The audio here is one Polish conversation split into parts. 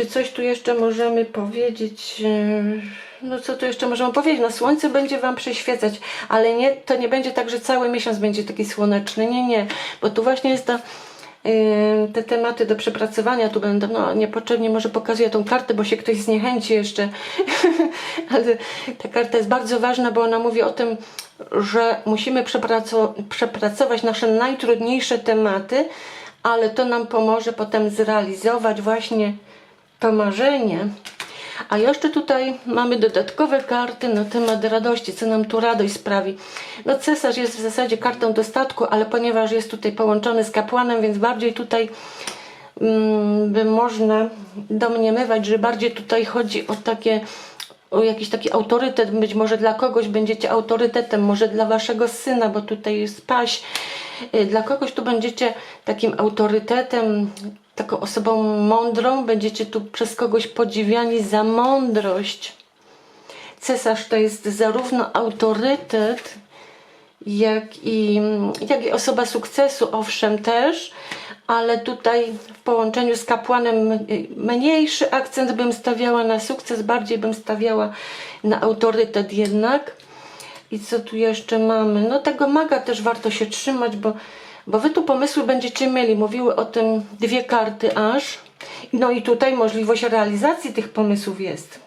Czy coś tu jeszcze możemy powiedzieć? Yy, No co tu jeszcze możemy powiedzieć? No słońce będzie Wam przyświecać, ale nie, to nie będzie tak, że cały miesiąc będzie taki słoneczny. Nie, nie, bo tu właśnie jest ta, yy, te tematy do przepracowania. Tu będą, no niepotrzebnie może pokazuję tą kartę, bo się ktoś zniechęci jeszcze. ale ta karta jest bardzo ważna, bo ona mówi o tym, że musimy przepraco- przepracować nasze najtrudniejsze tematy, ale to nam pomoże potem zrealizować właśnie to marzenie. A jeszcze tutaj mamy dodatkowe karty na temat radości, co nam tu radość sprawi. No cesarz jest w zasadzie kartą dostatku, ale ponieważ jest tutaj połączony z kapłanem, więc bardziej tutaj mm, by można domniemywać, że bardziej tutaj chodzi o takie o jakiś taki autorytet, być może dla kogoś będziecie autorytetem, może dla waszego syna, bo tutaj jest paś. Y, Dla kogoś tu będziecie takim autorytetem, taką osobą mądrą, będziecie tu przez kogoś podziwiani za mądrość. Cesarz to jest zarówno autorytet, jak i, jak i osoba sukcesu, owszem też, ale tutaj w połączeniu z kapłanem mniejszy akcent bym stawiała na sukces, bardziej bym stawiała na autorytet jednak. I co tu jeszcze mamy? No tego maga też warto się trzymać, bo, bo wy tu pomysły będziecie mieli. Mówiły o tym dwie karty aż. No i tutaj możliwość realizacji tych pomysłów jest.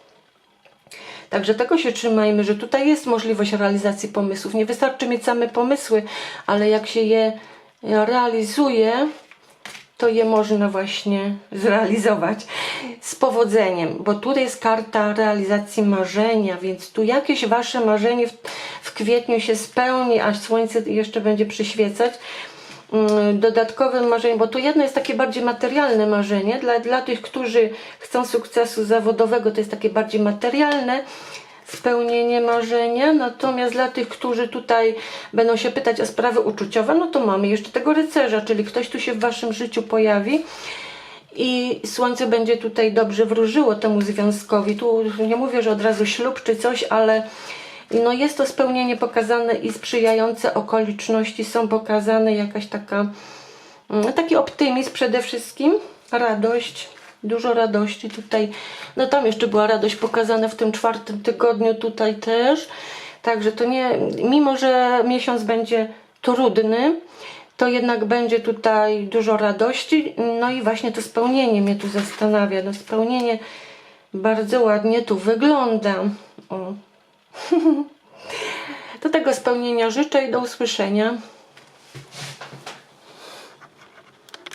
Także tego się trzymajmy, że tutaj jest możliwość realizacji pomysłów. Nie wystarczy mieć same pomysły, ale jak się je realizuje, to je można właśnie zrealizować z powodzeniem, bo tu jest karta realizacji marzenia, więc tu jakieś wasze marzenie w, w kwietniu się spełni, aż słońce jeszcze będzie przyświecać. Mm, Dodatkowym marzeniem, bo tu jedno jest takie bardziej materialne marzenie, dla, dla tych, którzy chcą sukcesu zawodowego, to jest takie bardziej materialne spełnienie marzenia, natomiast dla tych, którzy tutaj będą się pytać o sprawy uczuciowe, no to mamy jeszcze tego rycerza, czyli ktoś tu się w waszym życiu pojawi i słońce będzie tutaj dobrze wróżyło temu związkowi. Tu nie mówię, że od razu ślub czy coś, ale no jest to spełnienie pokazane i sprzyjające okoliczności są pokazane, jakaś taka mm, taki optymizm przede wszystkim, radość, dużo radości tutaj. No tam jeszcze była radość pokazana w tym czwartym tygodniu tutaj też. Także to nie, mimo że miesiąc będzie trudny, to jednak będzie tutaj dużo radości. No i właśnie to spełnienie mnie tu zastanawia. No spełnienie bardzo ładnie tu wygląda. O. Do tego spełnienia życzę i do usłyszenia.